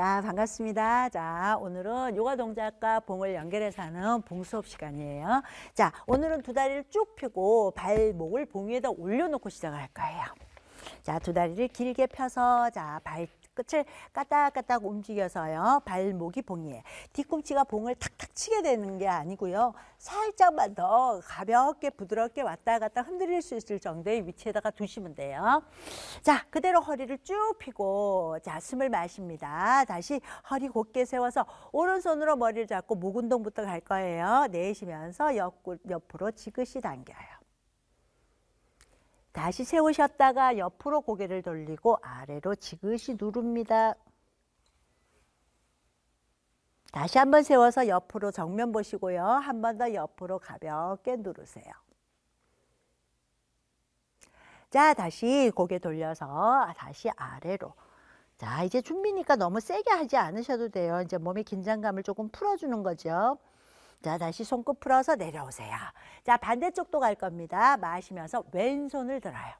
자, 반갑습니다. 자, 오늘은 요가 동작과 봉을 연결해서 하는 봉 수업 시간이에요. 자, 오늘은 두 다리를 쭉 펴고 발목을 봉 위에다 올려놓고 시작을 할 거예요. 자, 두 다리를 길게 펴서 자, 발 끝을 까딱까딱 움직여서요. 발목이 봉이에요. 뒤꿈치가 봉을 탁탁 치게 되는 게 아니고요. 살짝만 더 가볍게 부드럽게 왔다 갔다 흔들릴 수 있을 정도의 위치에다가 두시면 돼요. 자, 그대로 허리를 쭉 펴고 자, 숨을 마십니다. 다시 허리 곧게 세워서 오른손으로 머리를 잡고 목 운동부터 갈 거예요. 내쉬면서 옆, 옆으로 지그시 당겨요. 다시 세우셨다가 옆으로 고개를 돌리고 아래로 지그시 누릅니다. 다시 한번 세워서 옆으로 정면 보시고요. 한 번 더 옆으로 가볍게 누르세요. 자, 다시 고개 돌려서 다시 아래로. 자, 이제 준비니까 너무 세게 하지 않으셔도 돼요. 이제 몸의 긴장감을 조금 풀어주는 거죠. 자, 다시 손끝 풀어서 내려오세요. 자, 반대쪽도 갈 겁니다. 마시면서 왼손을 들어요.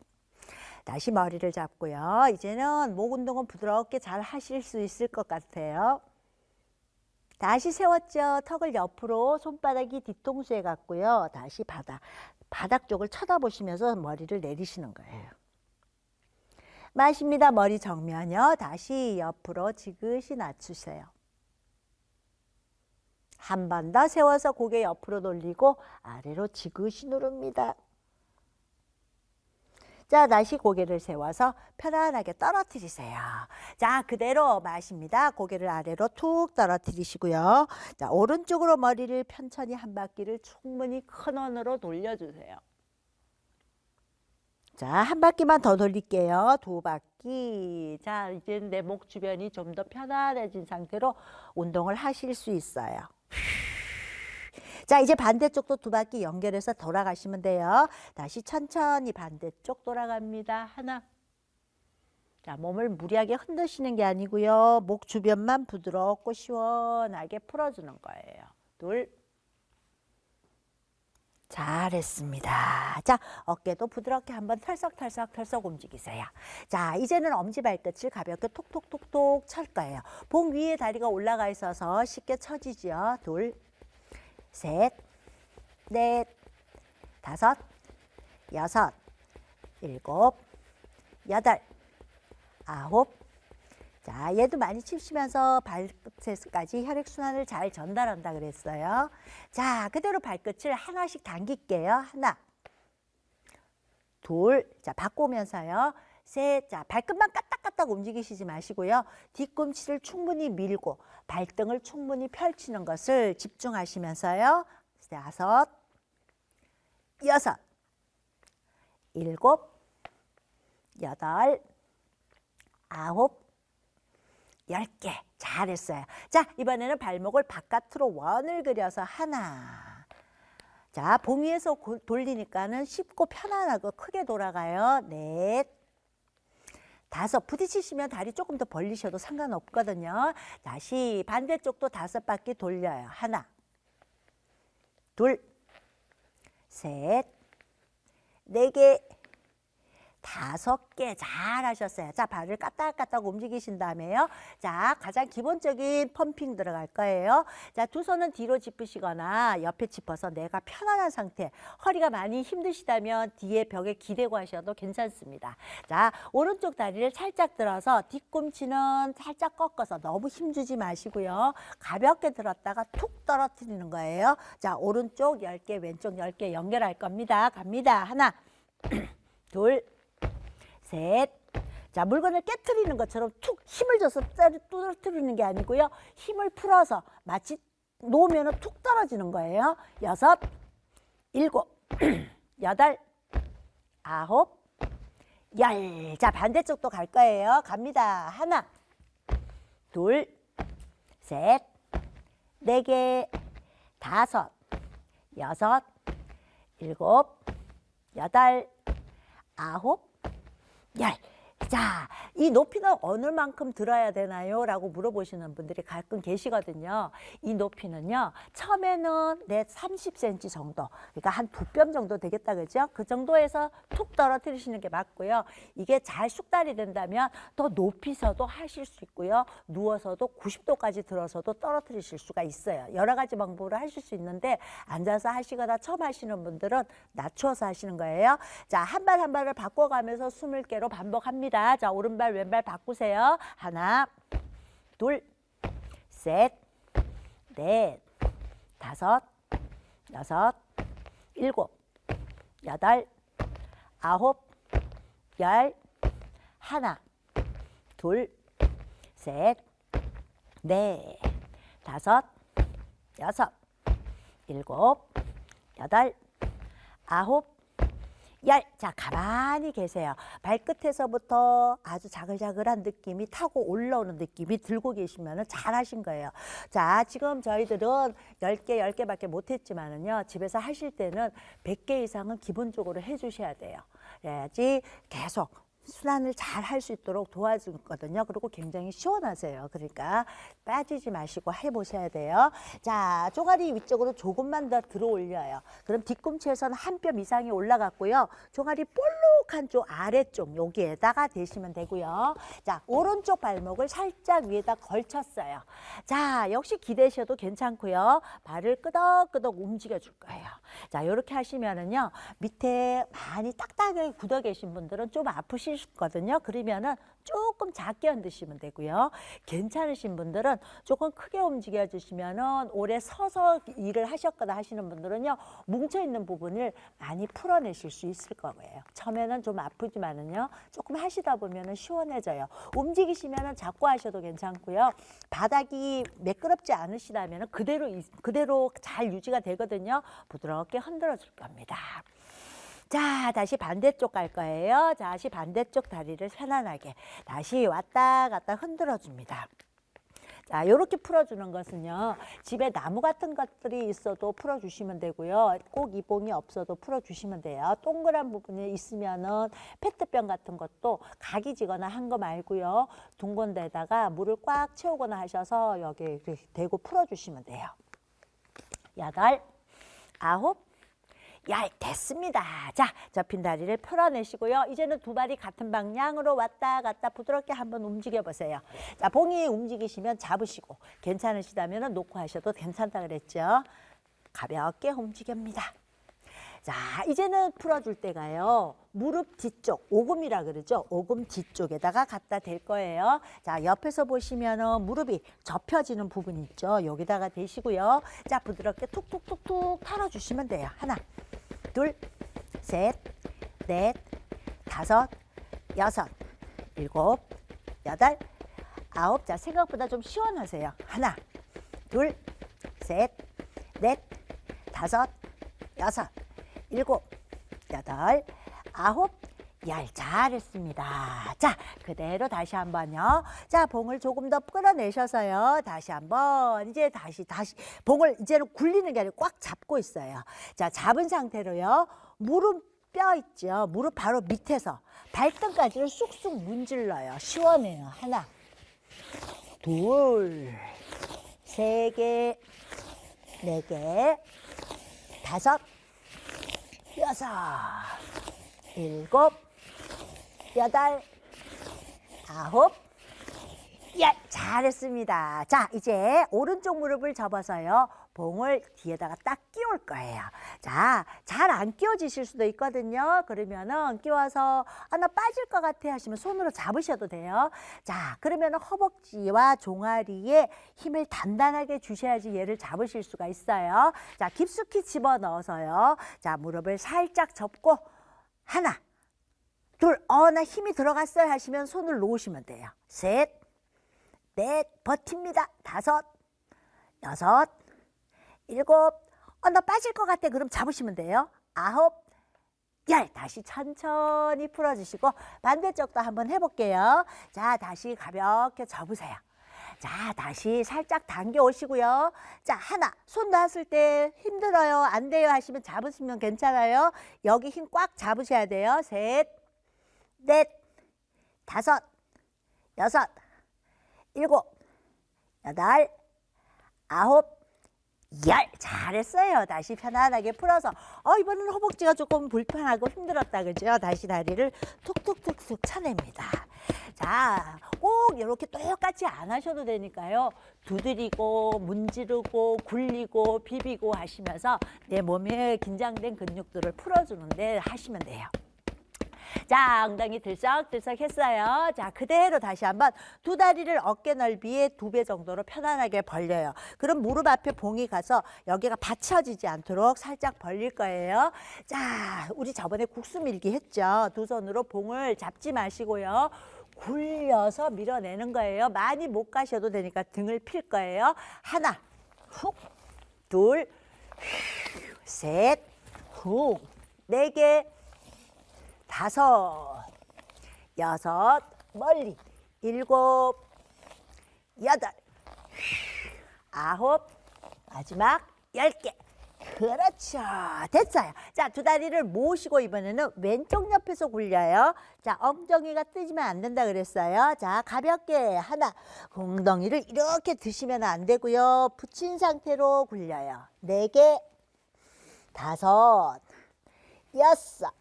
다시 머리를 잡고요. 이제는 목 운동은 부드럽게 잘 하실 수 있을 것 같아요. 다시 세웠죠. 턱을 옆으로 손바닥이 뒤통수에 갔고요. 다시 바닥, 바닥 쪽을 쳐다보시면서 머리를 내리시는 거예요. 마십니다. 머리 정면요. 다시 옆으로 지그시 낮추세요. 한 번 더 세워서 고개 옆으로 돌리고 아래로 지그시 누릅니다. 자, 다시 고개를 세워서 편안하게 떨어뜨리세요. 자, 그대로 마십니다. 고개를 아래로 툭 떨어뜨리시고요. 자, 오른쪽으로 머리를 천천히 한 바퀴를 충분히 큰 원으로 돌려주세요. 자, 한 바퀴만 더 돌릴게요. 두 바퀴. 자, 이제 내 목 주변이 좀 더 편안해진 상태로 운동을 하실 수 있어요. 자, 이제 반대쪽도 두 바퀴 연결해서 돌아가시면 돼요. 다시 천천히 반대쪽 돌아갑니다. 하나. 자, 몸을 무리하게 흔드시는 게 아니고요. 목 주변만 부드럽고 시원하게 풀어주는 거예요. 둘. 잘했습니다. 자, 어깨도 부드럽게 한번 털썩털썩 털썩 움직이세요. 자, 이제는 엄지 발끝을 가볍게 톡톡톡톡 찰 거예요. 봉 위에 다리가 올라가 있어서 쉽게 쳐지죠. 둘, 셋, 넷, 다섯, 여섯, 일곱, 여덟, 아홉. 자, 얘도 많이 치시면서 발끝에까지 혈액순환을 잘 전달한다 그랬어요. 자, 그대로 발끝을 하나씩 당길게요. 하나, 둘, 자, 바꾸면서요. 셋, 자, 발끝만 까딱까딱 움직이시지 마시고요. 뒤꿈치를 충분히 밀고 발등을 충분히 펼치는 것을 집중하시면서요. 다섯, 여섯, 일곱, 여덟, 아홉, 열 개. 잘했어요. 자, 이번에는 발목을 바깥으로 원을 그려서 하나. 자, 봉 위에서 고- 돌리니까는 쉽고 편안하고 크게 돌아가요. 넷. 다섯. 부딪히시면 다리 조금 더 벌리셔도 상관없거든요. 다시 반대쪽도 다섯 바퀴 돌려요. 하나. 둘. 셋. 네 개. 다섯 개 잘하셨어요. 자, 발을 까딱까딱 움직이신 다음에요. 자, 가장 기본적인 펌핑 들어갈 거예요. 자, 두 손은 뒤로 짚으시거나 옆에 짚어서 내가 편안한 상태. 허리가 많이 힘드시다면 뒤에 벽에 기대고 하셔도 괜찮습니다. 자, 오른쪽 다리를 살짝 들어서 뒤꿈치는 살짝 꺾어서 너무 힘주지 마시고요. 가볍게 들었다가 툭 떨어뜨리는 거예요. 자, 오른쪽 열개 왼쪽 열개 연결할 겁니다. 갑니다. 하나, 둘, 셋. 자, 물건을 깨트리는 것처럼 툭 힘을 줘서 떨어뜨리는 게 아니고요. 힘을 풀어서 마치 놓으면 툭 떨어지는 거예요. 여섯, 일곱, 여덟, 아홉, 열. 자, 반대쪽도 갈 거예요. 갑니다. 하나, 둘, 셋, 네 개, 다섯, 여섯, 일곱, 여덟, 아홉, 열. 자, 이 높이는 어느 만큼 들어야 되나요? 라고 물어보시는 분들이 가끔 계시거든요. 이 높이는요, 처음에는 내 30cm 정도, 그러니까 한 두 뼘 정도 되겠다, 그죠? 그 정도에서 툭 떨어뜨리시는 게 맞고요. 이게 잘 숙달이 된다면 더 높이서도 하실 수 있고요. 누워서도 90도까지 들어서도 떨어뜨리실 수가 있어요. 여러 가지 방법으로 하실 수 있는데 앉아서 하시거나 처음 하시는 분들은 낮춰서 하시는 거예요. 자, 한 발 한 발을 바꿔가면서 20개로 반복합니다. 자, 오른발 왼발 바꾸세요. 하나, 둘, 셋, 넷, 다섯, 여섯, 일곱, 여덟, 아홉, 열, 하나, 둘, 셋, 넷, 다섯, 여섯, 일곱, 여덟, 아홉, 열. 자, 가만히 계세요. 발끝에서부터 아주 자글자글한 느낌이 타고 올라오는 느낌이 들고 계시면 잘 하신 거예요. 자, 지금 저희들은 10개, 10개밖에 못했지만은요, 집에서 하실 때는 100개 이상은 기본적으로 해주셔야 돼요. 그래야지 계속 순환을 잘 할 수 있도록 도와주거든요. 그리고 굉장히 시원하세요. 그러니까 빠지지 마시고 해보셔야 돼요. 자, 종아리 위쪽으로 조금만 더 들어 올려요. 그럼 뒤꿈치에서는 한 뼘 이상이 올라갔고요. 종아리 볼록한 쪽 아래쪽 여기에다가 대시면 되고요. 자, 오른쪽 발목을 살짝 위에다 걸쳤어요. 자, 역시 기대셔도 괜찮고요. 발을 끄덕끄덕 움직여 줄 거예요. 자, 이렇게 하시면은요. 밑에 많이 딱딱하게 굳어 계신 분들은 좀 아프 시거든요. 그러면은 조금 작게 흔드시면 되고요. 괜찮으신 분들은 조금 크게 움직여 주시면은 오래 서서 일을 하셨거나 하시는 분들은요. 뭉쳐 있는 부분을 많이 풀어내실 수 있을 거예요. 처음에는 좀 아프지만은요. 조금 하시다 보면은 시원해져요. 움직이시면은 자꾸 하셔도 괜찮고요. 바닥이 매끄럽지 않으시다면은 그대로 있- 그대로 잘 유지가 되거든요. 부드럽게 흔들어 줄 겁니다. 자, 다시 반대쪽 갈 거예요. 자, 다시 반대쪽 다리를 편안하게 다시 왔다 갔다 흔들어 줍니다. 자, 이렇게 풀어주는 것은요. 집에 나무 같은 것들이 있어도 풀어주시면 되고요. 꼭 이봉이 없어도 풀어주시면 돼요. 동그란 부분이 있으면은 페트병 같은 것도 각이 지거나 한 거 말고요. 둥근 데다가 물을 꽉 채우거나 하셔서 여기 대고 풀어주시면 돼요. 여덟, 아홉, 열 됐습니다. 자, 접힌 다리를 풀어내시고요. 이제는 두 발이 같은 방향으로 왔다 갔다 부드럽게 한번 움직여 보세요. 자, 봉이 움직이시면 잡으시고 괜찮으시다면 놓고 하셔도 괜찮다 그랬죠. 가볍게 움직입니다. 자, 이제는 풀어줄 때가요. 무릎 뒤쪽, 오금이라 그러죠. 오금 뒤쪽에다가 갖다 댈 거예요. 자, 옆에서 보시면은 무릎이 접혀지는 부분 있죠. 여기다가 대시고요. 자, 부드럽게 툭툭툭툭 털어주시면 돼요. 하나, 둘, 셋, 넷, 다섯, 여섯, 일곱, 여덟, 아홉. 자, 생각보다 좀 시원하세요. 하나, 둘, 셋, 넷, 다섯, 여섯, 일곱, 여덟, 아홉, 열 잘했습니다. 자, 그대로 다시 한번요. 자, 봉을 조금 더 끌어내셔서요. 다시 한번 이제 다시 다시 봉을 이제는 굴리는 게 아니고 꽉 잡고 있어요. 자, 잡은 상태로요. 무릎 뼈 있죠. 무릎 바로 밑에서 발등까지를 쑥쑥 문질러요. 시원해요. 하나, 둘, 세 개, 네 개, 다섯, 여섯, 일곱, 여덟, 아홉, 열. 잘했습니다. 자, 이제 오른쪽 무릎을 접어서요. 봉을 뒤에다가 딱 끼울 거예요. 자, 잘 안 끼워지실 수도 있거든요. 그러면은 끼워서 아, 나 빠질 것 같아 하시면 손으로 잡으셔도 돼요. 자, 그러면 허벅지와 종아리에 힘을 단단하게 주셔야지 얘를 잡으실 수가 있어요. 자, 깊숙이 집어 넣어서요. 자, 무릎을 살짝 접고 하나, 둘, 어, 나 힘이 들어갔어요 하시면 손을 놓으시면 돼요. 셋, 넷, 버팁니다. 다섯, 여섯, 일곱, 어, 나 빠질 것 같아. 그럼 잡으시면 돼요. 아홉, 열. 다시 천천히 풀어주시고 반대쪽도 한번 해볼게요. 자, 다시 가볍게 접으세요. 자, 다시 살짝 당겨 오시고요. 자, 하나. 손 놨을 때 힘들어요. 안 돼요 하시면 잡으시면 괜찮아요. 여기 힘 꽉 잡으셔야 돼요. 셋, 넷, 다섯, 여섯, 일곱, 여덟, 아홉, 열. 잘했어요. 다시 편안하게 풀어서. 어, 이번에는 허벅지가 조금 불편하고 힘들었다. 그죠? 다시 다리를 툭툭툭툭 쳐냅니다. 자, 꼭 이렇게 똑같이 안 하셔도 되니까요. 두드리고, 문지르고, 굴리고, 비비고 하시면서 내 몸에 긴장된 근육들을 풀어주는데 하시면 돼요. 자, 엉덩이 들썩들썩 했어요. 자, 그대로 다시 한번 두 다리를 어깨 넓이의 두 배 정도로 편안하게 벌려요. 그럼 무릎 앞에 봉이 가서 여기가 받쳐지지 않도록 살짝 벌릴 거예요. 자, 우리 저번에 국수 밀기 했죠. 두 손으로 봉을 잡지 마시고요. 굴려서 밀어내는 거예요. 많이 못 가셔도 되니까 등을 필 거예요. 하나, 훅, 둘, 셋, 훅, 네 개, 다섯, 여섯, 멀리, 일곱, 여덟, 아홉, 마지막 열 개. 그렇죠. 됐어요. 자, 두 다리를 모으시고 이번에는 왼쪽 옆에서 굴려요. 자, 엉덩이가 뜨지면 안 된다 그랬어요. 자, 가볍게 하나. 엉덩이를 이렇게 드시면 안 되고요. 붙인 상태로 굴려요. 네 개, 다섯, 여섯,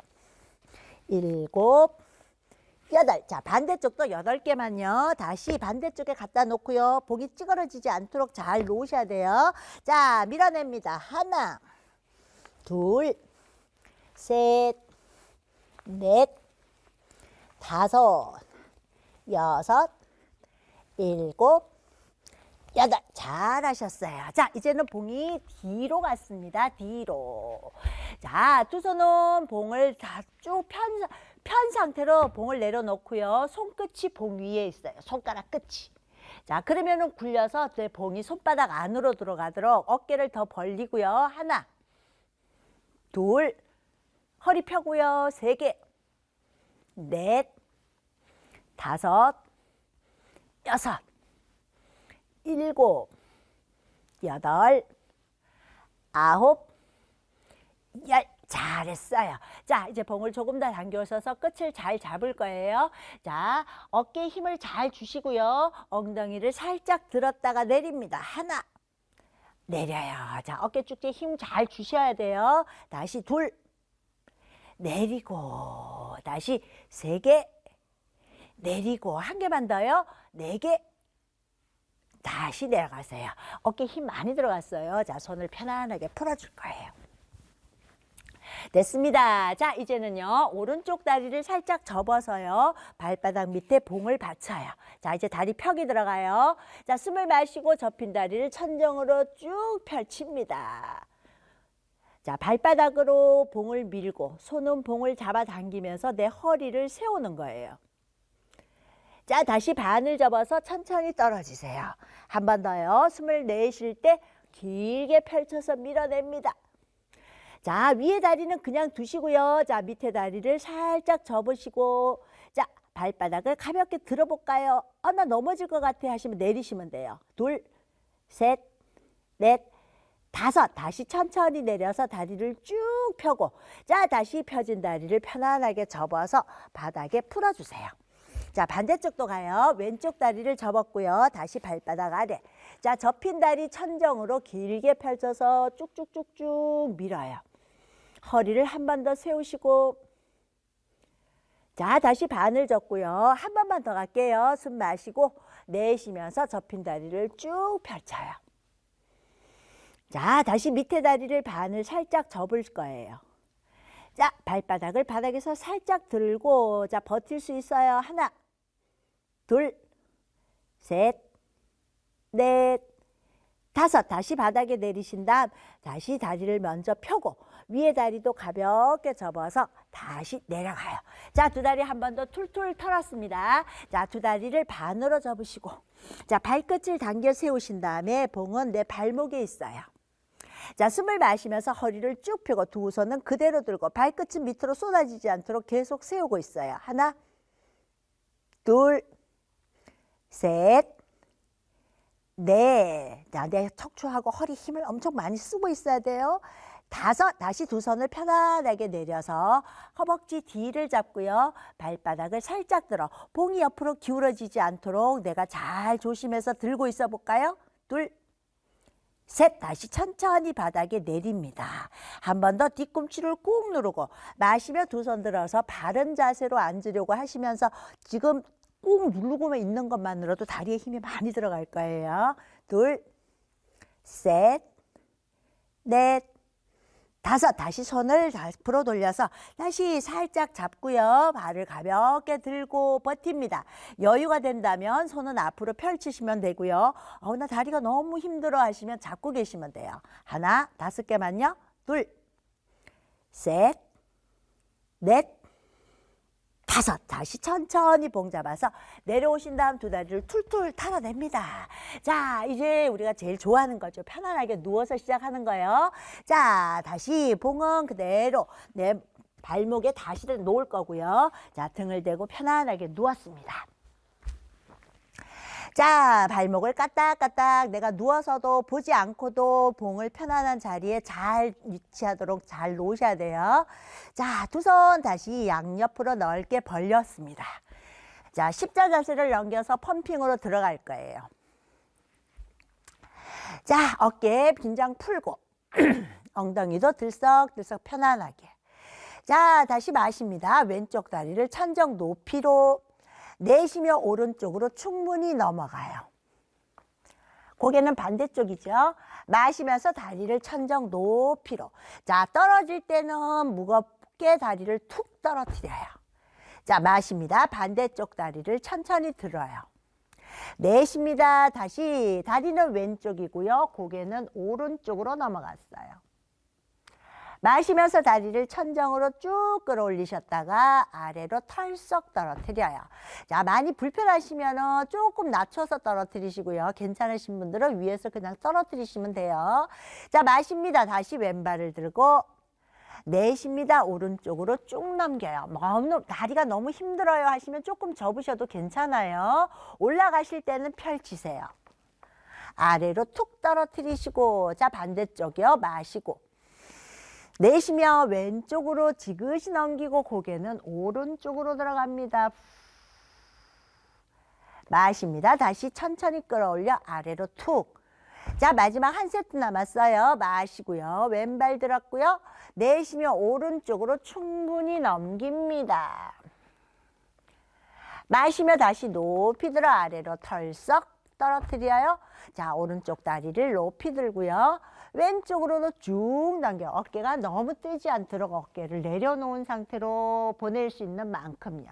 일곱, 여덟. 자, 반대쪽도 여덟 개만요. 다시 반대쪽에 갖다 놓고요. 복이 찌그러지지 않도록 잘 놓으셔야 돼요. 자, 밀어냅니다. 하나, 둘, 셋, 넷, 다섯, 여섯, 일곱, 여덟. 잘하셨어요. 자, 이제는 봉이 뒤로 갔습니다. 뒤로. 자, 두 손은 봉을 다 쭉 편, 편 상태로 봉을 내려놓고요. 손끝이 봉 위에 있어요. 손가락 끝이. 자, 그러면은 굴려서 내 봉이 손바닥 안으로 들어가도록 어깨를 더 벌리고요. 하나, 둘, 허리 펴고요. 세 개, 넷, 다섯, 여섯, 일곱, 여덟, 아홉, 열. 잘했어요. 자, 이제 봉을 조금 더 당겨셔서 끝을 잘 잡을 거예요. 자, 어깨에 힘을 잘 주시고요. 엉덩이를 살짝 들었다가 내립니다. 하나, 내려요. 자, 어깨 쭉지 힘잘 주셔야 돼요. 다시 둘, 내리고, 다시 세 개, 내리고, 한 개만 더요. 네 개, 다시 내려가세요. 어깨 힘 많이 들어갔어요. 자, 손을 편안하게 풀어줄 거예요. 됐습니다. 자, 이제는요, 오른쪽 다리를 살짝 접어서요, 발바닥 밑에 봉을 받쳐요. 자, 이제 다리 펴기 들어가요. 자, 숨을 마시고 접힌 다리를 천정으로 쭉 펼칩니다. 자, 발바닥으로 봉을 밀고, 손은 봉을 잡아당기면서 내 허리를 세우는 거예요. 자, 다시 반을 접어서 천천히 떨어지세요. 한 번 더요. 숨을 내쉴 때 길게 펼쳐서 밀어냅니다. 자, 위에 다리는 그냥 두시고요. 자, 밑에 다리를 살짝 접으시고, 자, 발바닥을 가볍게 들어볼까요? 아, 나 넘어질 것 같아 하시면 내리시면 돼요. 둘, 셋, 넷, 다섯. 다시 천천히 내려서 다리를 쭉 펴고, 자, 다시 펴진 다리를 편안하게 접어서 바닥에 풀어주세요. 자, 반대쪽도 가요. 왼쪽 다리를 접었고요. 다시 발바닥 아래. 자, 접힌 다리 천정으로 길게 펼쳐서 쭉쭉쭉쭉 밀어요. 허리를 한 번 더 세우시고 자 다시 반을 접고요. 한 번만 더 갈게요. 숨 마시고 내쉬면서 접힌 다리를 쭉 펼쳐요. 자 다시 밑에 다리를 반을 살짝 접을 거예요. 자 발바닥을 바닥에서 살짝 들고 자 버틸 수 있어요. 하나 둘셋넷 다섯. 다시 바닥에 내리신 다음 다시 다리를 먼저 펴고 위에 다리도 가볍게 접어서 다시 내려가요. 자, 두 다리 한 번 더 툴툴 털었습니다. 자, 두 다리를 반으로 접으시고 자, 발끝을 당겨 세우신 다음에 봉은 내 발목에 있어요. 자, 숨을 마시면서 허리를 쭉 펴고 두 손은 그대로 들고 발끝은 밑으로 쏟아지지 않도록 계속 세우고 있어요. 하나, 둘, 셋, 넷. 자, 내 척추하고 허리 힘을 엄청 많이 쓰고 있어야 돼요. 다섯, 다시 두 손을 편안하게 내려서 허벅지 뒤를 잡고요. 발바닥을 살짝 들어 봉이 옆으로 기울어지지 않도록 내가 잘 조심해서 들고 있어 볼까요? 둘, 셋, 다시 천천히 바닥에 내립니다. 한 번 더 뒤꿈치를 꾹 누르고 마시며 두 손 들어서 바른 자세로 앉으려고 하시면서 지금 꾹 누르고만 있는 것만으로도 다리에 힘이 많이 들어갈 거예요. 둘, 셋, 넷, 다섯 다시 손을 앞으로 돌려서 다시 살짝 잡고요. 발을 가볍게 들고 버팁니다. 여유가 된다면 손은 앞으로 펼치시면 되고요. 어, 나 다리가 너무 힘들어 하시면 잡고 계시면 돼요. 하나 다섯 개만요. 둘 셋 넷 다섯 다시 천천히 봉 잡아서 내려오신 다음 두 다리를 툴툴 털어냅니다. 자 이제 우리가 제일 좋아하는 거죠. 편안하게 누워서 시작하는 거예요. 자 다시 봉은 그대로 내 발목에 다시 놓을 거고요. 자 등을 대고 편안하게 누웠습니다. 자, 발목을 까딱까딱 내가 누워서도 보지 않고도 봉을 편안한 자리에 잘 위치하도록 잘 놓으셔야 돼요. 자, 두 손 다시 양옆으로 넓게 벌렸습니다. 자, 십자 자세를 넘겨서 펌핑으로 들어갈 거예요. 자, 어깨 긴장 풀고 엉덩이도 들썩들썩 편안하게. 자, 다시 마십니다. 왼쪽 다리를 천정 높이로 내쉬며 오른쪽으로 충분히 넘어가요. 고개는 반대쪽이죠. 마시면서 다리를 천정 높이로. 자, 떨어질 때는 무겁게 다리를 툭 떨어뜨려요. 자, 마십니다. 반대쪽 다리를 천천히 들어요. 내쉽니다. 다시 다리는 왼쪽이고요. 고개는 오른쪽으로 넘어갔어요. 마시면서 다리를 천정으로 쭉 끌어올리셨다가 아래로 털썩 떨어뜨려요. 자, 많이 불편하시면 조금 낮춰서 떨어뜨리시고요. 괜찮으신 분들은 위에서 그냥 떨어뜨리시면 돼요. 자, 마십니다. 다시 왼발을 들고 내쉽니다. 오른쪽으로 쭉 넘겨요. 너무, 다리가 너무 힘들어요 하시면 조금 접으셔도 괜찮아요. 올라가실 때는 펼치세요. 아래로 툭 떨어뜨리시고 자 반대쪽이요. 마시고 내쉬며 왼쪽으로 지그시 넘기고 고개는 오른쪽으로 들어갑니다. 마십니다. 다시 천천히 끌어올려 아래로 툭. 자 마지막 한 세트 남았어요. 마시고요. 왼발 들었고요. 내쉬며 오른쪽으로 충분히 넘깁니다. 마시며 다시 높이 들어 아래로 털썩 떨어뜨려요. 자, 오른쪽 다리를 높이 들고요. 왼쪽으로도 쭉 당겨. 어깨가 너무 뜨지 않도록 어깨를 내려놓은 상태로 보낼 수 있는 만큼요.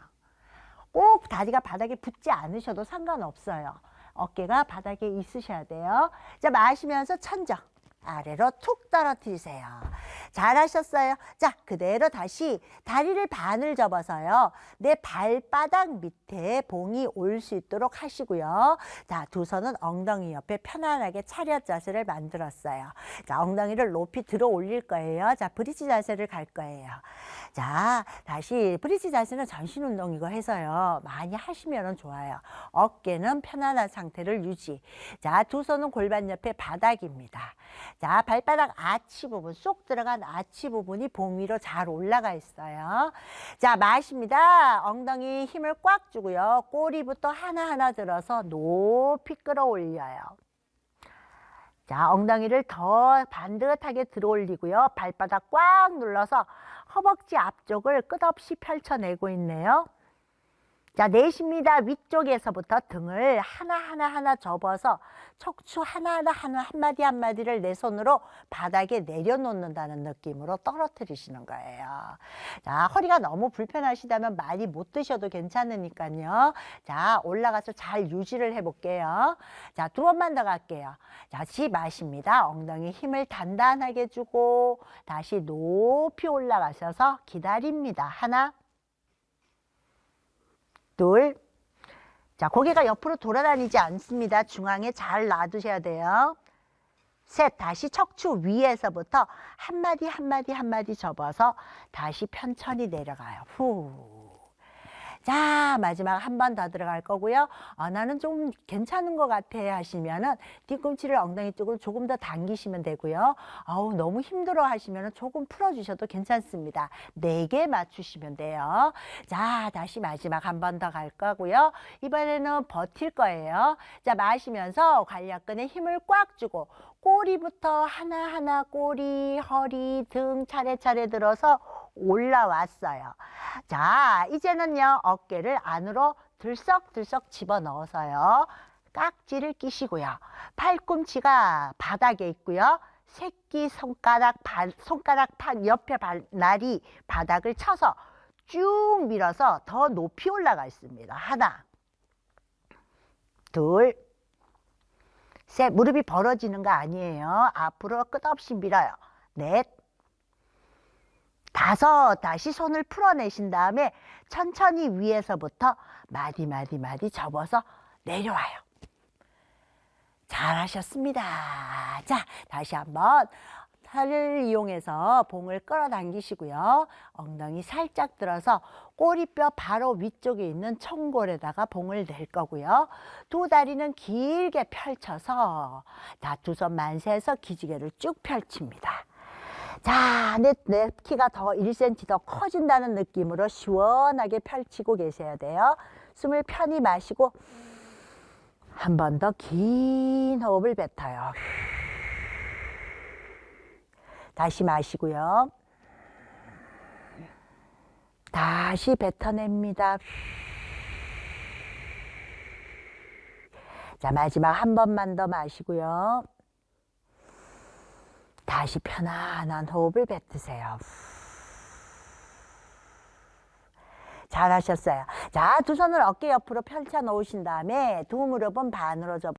꼭 다리가 바닥에 붙지 않으셔도 상관없어요. 어깨가 바닥에 있으셔야 돼요. 자, 마시면서 천정. 아래로 툭 떨어뜨리세요. 잘하셨어요. 자, 그대로 다시 다리를 반을 접어서요. 내 발바닥 밑에 봉이 올 수 있도록 하시고요. 자, 두 손은 엉덩이 옆에 편안하게 차렷 자세를 만들었어요. 자, 엉덩이를 높이 들어 올릴 거예요. 자, 브릿지 자세를 갈 거예요. 자, 다시 브릿지 자세는 전신 운동이고 해서요. 많이 하시면 좋아요. 어깨는 편안한 상태를 유지. 자, 두 손은 골반 옆에 바닥입니다. 자, 발바닥 아치 부분, 쏙 들어간 아치 부분이 봉 위로 잘 올라가 있어요. 자, 마십니다. 엉덩이 힘을 꽉 주고요. 꼬리부터 하나하나 들어서 높이 끌어올려요. 자, 엉덩이를 더 반듯하게 들어 올리고요. 발바닥 꽉 눌러서 허벅지 앞쪽을 끝없이 펼쳐내고 있네요. 자, 내쉽니다. 위쪽에서부터 등을 하나하나 하나 접어서 척추 하나하나 하나 한마디 한마디를 내 손으로 바닥에 내려놓는다는 느낌으로 떨어뜨리시는 거예요. 자, 허리가 너무 불편하시다면 많이 못 드셔도 괜찮으니까요. 자, 올라가서 잘 유지를 해볼게요. 자, 두 번만 더 갈게요. 자, 다시 마십니다. 엉덩이 힘을 단단하게 주고 다시 높이 올라가셔서 기다립니다. 하나, 둘. 자, 고개가 옆으로 돌아다니지 않습니다. 중앙에 잘 놔두셔야 돼요. 셋, 다시 척추 위에서부터 한마디 한마디 한마디 접어서 다시 편천히 내려가요. 후. 자, 마지막 한 번 더 들어갈 거고요. 아, 나는 좀 괜찮은 것 같아 하시면은 뒤꿈치를 엉덩이 쪽으로 조금 더 당기시면 되고요. 아우, 너무 힘들어 하시면은 조금 풀어주셔도 괜찮습니다. 네 개 맞추시면 돼요. 자, 다시 마지막 한 번 더 갈 거고요. 이번에는 버틸 거예요. 자, 마시면서 관략근에 힘을 꽉 주고 꼬리부터 하나하나 꼬리, 허리, 등 차례차례 들어서 올라왔어요. 자, 이제는요, 어깨를 안으로 들썩들썩 집어넣어서요. 깍지를 끼시고요. 팔꿈치가 바닥에 있고요. 새끼 손가락, 발, 손가락 판 옆에 발, 날이 바닥을 쳐서 쭉 밀어서 더 높이 올라가 있습니다. 하나, 둘, 셋. 무릎이 벌어지는 거 아니에요. 앞으로 끝없이 밀어요. 넷, 다섯. 다시 손을 풀어내신 다음에 천천히 위에서부터 마디, 마디, 마디 접어서 내려와요. 잘하셨습니다. 자, 다시 한번 팔을 이용해서 봉을 끌어당기시고요. 엉덩이 살짝 들어서 꼬리뼈 바로 위쪽에 있는 청골에다가 봉을 낼 거고요. 두 다리는 길게 펼쳐서 자, 두손 만세해서 기지개를 쭉 펼칩니다. 자, 내, 내 키가 더 1cm 더 커진다는 느낌으로 시원하게 펼치고 계셔야 돼요. 숨을 편히 마시고 한 번 더 긴 호흡을 뱉어요. 다시 마시고요. 다시 뱉어냅니다. 자, 마지막 한 번만 더 마시고요. 다시 편안한 호흡을 뱉으세요. 잘하셨어요. 자, 두 손을 어깨 옆으로 펼쳐 놓으신 다음에 두 무릎은 반으로 접어